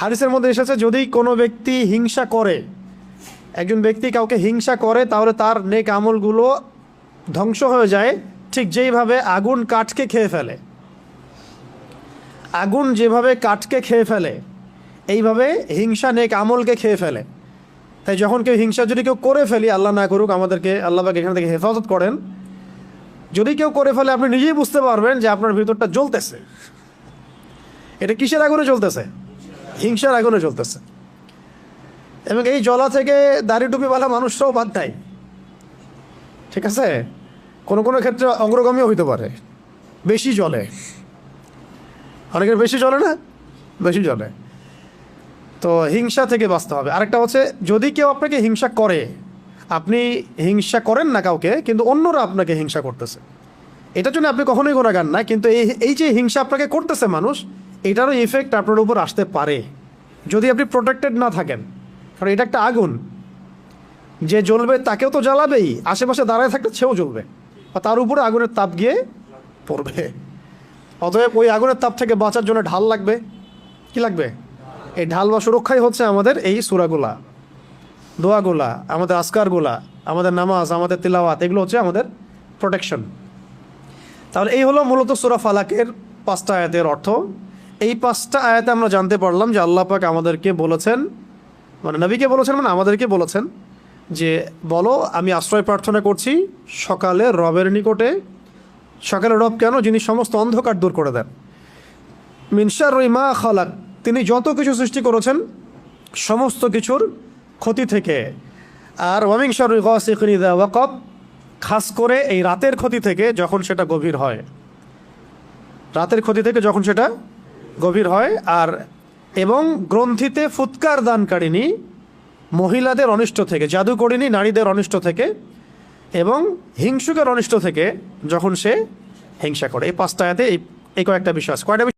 হাদিসের মধ্যে এসেছে, যদি কোনো ব্যক্তি হিংসা করে, একজন ব্যক্তি কাউকে হিংসা করে, তাহলে তার নেক আমলগুলো ধ্বংস হয়ে যায়, ঠিক যেইভাবে আগুন কাঠকে খেয়ে ফেলে। আগুন যেভাবে কাঠকে খেয়ে ফেলে, এইভাবে হিংসা নেক আমলকে খেয়ে ফেলে। তাই যখন কেউ হিংসা যদি কেউ করে ফেলি, আল্লাহ না করুক, আমাদেরকে আল্লাহ পাক এখান থেকে হেফাজত করেন। যদি কেউ করে ফেলে, আপনি নিজেই বুঝতে পারবেন যে আপনার ভিতরটা জ্বলতেছে। এটা কিসের আগুনে চলতেছে হিংসার আগুনে চলতেছে এবং এই জলা থেকে দাড়ি টুপিওয়ালা মানুষরাও বাদ দেয় ঠিক আছে? কোনো কোনো ক্ষেত্রে অগ্রগামীও হইতে পারে। বেশি জলে অনেকের বেশি জলে না? বেশি জলে তো হিংসা থেকে বাঁচতে হবে। আরেকটা হচ্ছে, যদি কেউ আপনাকে হিংসা করে, আপনি হিংসা করেন না কাউকে, কিন্তু অন্যরা আপনাকে হিংসা করতেছে। এটার জন্য আপনি কখনোই গোনাগান না, কিন্তু এই এই যে হিংসা আপনাকে করতেছে মানুষ এটারও ইফেক্ট আপনার উপর আসতে পারে। যদি আপনি প্রোটেক্টেড না থাকেন, কারণ এটা একটা আগুন, যে জ্বলবে তাকেও তো জ্বালাবেই, আশেপাশে দাঁড়ায় থাকলে সেও জ্বলবে আর তার উপরে আগুনের তাপ গিয়ে পড়বে। অতএব ওই আগুনের তাপ থেকে বাঁচার জন্য ঢাল লাগবে। কি লাগবে? এই ঢাল বা সুরক্ষাই হচ্ছে আমাদের এই সুরাগুলা, দোয়াগুলা, আমাদের আসকারগুলা আমাদের নামাজ, আমাদের তিলাওয়াত, এগুলো হচ্ছে আমাদের প্রোটেকশন তাহলে এই হলো মূলত সুরা ফালাকের পাঁচটা আয়াতের অর্থ। এই পাঁচটা আয়াতে আমরা জানতে পারলাম যে আল্লাহ পাক আমাদেরকে বলেছেন মানে নবীকে বলেছেন মানে আমাদেরকে বলেছেন যে, বলো আমি আশ্রয় প্রার্থনা করছি সকালে রবের নিকটে। সকালে রব কেন? যিনি সমস্ত অন্ধকার দূর করে দেন। মিনসার মা খালাক, তিনি যত কিছু সৃষ্টি করেছেন, সমস্ত কিছুর ক্ষতি থেকে। আর ওয়ামিংসার গসিকনিদা ওয়াকব, খাস করে এই রাতের ক্ষতি থেকে যখন সেটা গভীর হয়। রাতের ক্ষতি থেকে যখন সেটা গভীর হয় আর এবং গ্রন্থিতে ফুৎকার দানকারিনী মহিলাদের অনিষ্ট থেকে জাদুকরিনী নারীদের অনিষ্ট থেকে এবং হিংসুকের অনিষ্ট থেকে যখন সে হিংসা করে। এই পাঁচটা আয়াতে এই কয়েকটা বিষয় আছে। কয়টা